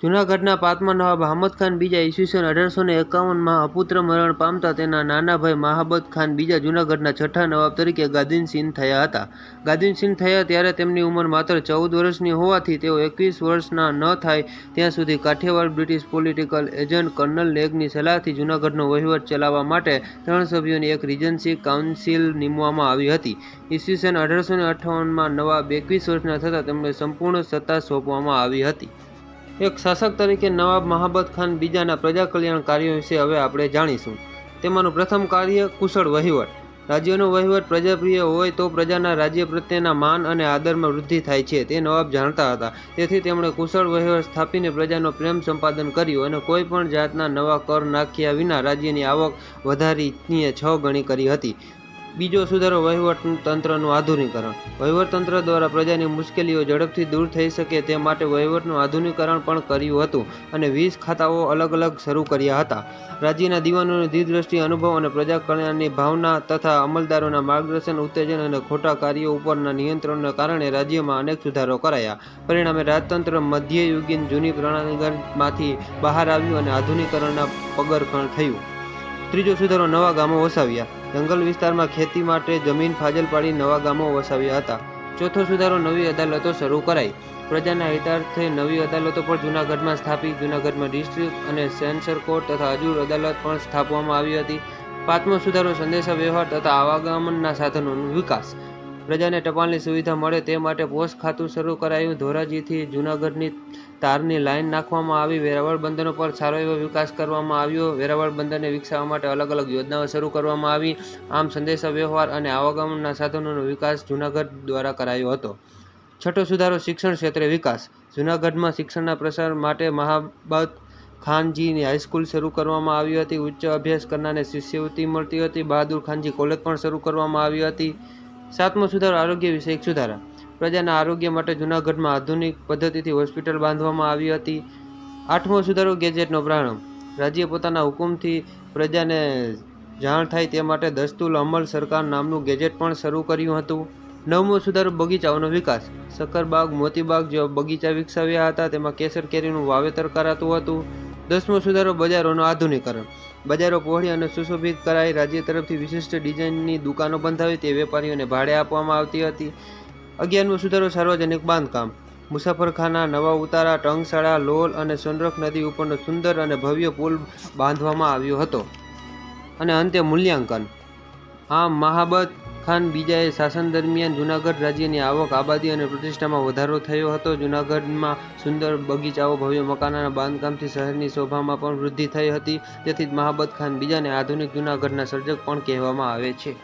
જૂનાગઢના પાંચમા નવાબ અહમદ ખાન, બીજા ઈસવીસન અઢારસો ને એકાવનમાં અપુત્ર મરણ પામતા તેના નાના ભાઈ મહાબત ખાન, બીજા જૂનાગઢના છઠ્ઠા નવાબ તરીકે ગાદીનસિંહ થયા હતા. ગાદીનસિંહ થયા ત્યારે તેમની ઉંમર માત્ર ચૌદ વર્ષની હોવાથી તેઓ એકવીસ વર્ષના ન થાય ત્યાં સુધી Kathiawad british political agent colonel લેગની સલાહથી જૂનાગઢનો વહીવટ ચલાવવા માટે ત્રણ સભ્યોની એક રિજન્સી કાઉન્સિલ નીમવામાં આવી હતી. ઈસવીસન અઢારસો ને અઠ્ઠાવનમાં નવાબ એકવીસ વર્ષના થતાં તેમને સંપૂર્ણ સત્તા સોંપવામાં આવી હતી. એક શાસક તરીકે નવાબ મહાબત ખાન બીજાના પ્રજા કલ્યાણ કાર્યો વિશે હવે આપણે જાણીશું. તેમાંનું પ્રથમ કાર્ય કુશળ વહીવટ. રાજ્યનો વહીવટ પ્રજાપ્રિય હોય તો પ્રજાના રાજ્ય પ્રત્યેના માન અને આદરમાં વૃદ્ધિ થાય છે, તે નવાબ જાણતા હતા. તેથી તેમણે કુશળ વહીવટ સ્થાપીને પ્રજાનો પ્રેમ સંપાદન કર્યું અને કોઈ પણ જાતના નવા કર નાખ્યા વિના રાજ્યની આવક વધારીને છ ગણી કરી હતી. બીજો સુધારો વહીવટ તંત્રનું આધુનિકરણ. વહીવટ તંત્ર દ્વારા પ્રજાની મુશ્કેલીઓ ઝડપથી દૂર થઈ શકે તે માટે વહીવટનું આધુનિકરણ પણ કર્યું હતું અને વીસ ખાતાઓ અલગ અલગ શરૂ કર્યા હતા. રાજ્યના દીવાનોની દીર્ઘદ્રષ્ટિ અનુભવ અને પ્રજા કલ્યાણની ભાવના તથા અમલદારોના માર્ગદર્શન, ઉત્તેજન અને ખોટા કાર્યો ઉપરના નિયંત્રણને કારણે રાજ્યમાં અનેક સુધારો કરાયા. પરિણામે રાજતંત્ર મધ્યયુગીન જૂની પ્રણાલીમાંથી બહાર આવ્યું અને આધુનિકરણના પગરખણ થયું. ત્રીજો સુધારો નવા ગામો વસાવ્યા. જંગલ વિસ્તારમાં ખેતી માટે જમીન ફાજલ પાડી નવા ગામો વસાવ્યા હતા. ચોથો સુધારો નવી અદાલતો શરૂ કરાઈ. પ્રજાના હિતાર્થે નવી અદાલતો પણ જૂનાગઢમાં સ્થાપી. જૂનાગઢમાં ડિસ્ટ્રિક્ટ અને સેન્સર કોર્ટ તથા હજુર અદાલત પણ સ્થાપવામાં આવી હતી. પાંચમો સુધારો સંદેશા વ્યવહાર તથા આવાગમનના સાધનોનો વિકાસ. પ્રજાને ટપાલની સુવિધા મળે તે માટે પોસ્ટ ખાતું શરૂ કરાયું. ધોરાજીથી જૂનાગઢની તારની લાઈન નાખવામાં આવી. વેરાવળ બંદરો પર સારો એવો વિકાસ કરવામાં આવ્યો. વેરાવળ બંદરને વિકસાવવા માટે અલગ અલગ યોજનાઓ શરૂ કરવામાં આવી. આમ સંદેશા વ્યવહાર અને આવાગમનના સાધનોનો વિકાસ જૂનાગઢ દ્વારા કરાયો હતો. છઠ્ઠો સુધારો શિક્ષણ ક્ષેત્રે વિકાસ. જૂનાગઢમાં શિક્ષણના પ્રસાર માટે મહાબત ખાનજીની હાઈસ્કૂલ શરૂ કરવામાં આવી હતી. ઉચ્ચ અભ્યાસ કરનારને શિષ્યવૃત્તિ મળતી હતી. બહાદુર ખાનજી કોલેજ પણ શરૂ કરવામાં આવી હતી. સાતમો સુધારો આરોગ્ય વિષયક સુધારા. પ્રજાના આરોગ્ય માટે જૂનાગઢમાં આધુનિક પદ્ધતિથી હોસ્પિટલ બાંધવામાં આવી હતી. આઠમો સુધારો ગેજેટનો પ્રારંભ. રાજ્ય પોતાના હુકુમથી પ્રજાને જાણ થાય તે માટે દસ્તુલ અમલ સરકાર નામનું ગેજેટ પણ શરૂ કર્યું હતું. નવમો સુધારો બગીચાઓનો વિકાસ. સક્કરબાગ, મોતીબાગ જેવા બગીચા વિકસાવ્યા હતા. તેમાં કેસર કેરીનું વાવેતર કરાતું હતું. દસમો સુધારો બજારોનું આધુનિકરણ. બજારો પહોળી અને સુશોભિત કરાઈ રાજ્ય તરફથી વિશિષ્ટ ડિઝાઇનની દુકાનો બંધાવી તે વેપારીઓને ભાડે આપવામાં આવતી હતી. અગિયારમો સુધારો સાર્વજનિક બાંધકામ. મુસાફરખાના નવા ઉતારા, ટંગશાળા, લોલ અને સોનરખ નદી ઉપરનો સુંદર અને ભવ્ય પુલ બાંધવામાં આવ્યો હતો. અને અંતે મૂલ્યાંકન. આમ મહાબત ખાન બીજાએ શાસન દરમિયાન જૂનાગઢ રાજ્યની આવક, આબાદી અને પ્રતિષ્ઠામાં વધારો થયો હતો. જૂનાગઢમાં સુંદર બગીચાઓ, ભવ્ય મકાનોના બાંધકામથી શહેરની શોભામાં પણ વૃદ્ધિ થઈ હતી. તેથી જ મહાબત ખાન બીજાને આધુનિક જૂનાગઢના સર્જક પણ કહેવામાં આવે છે.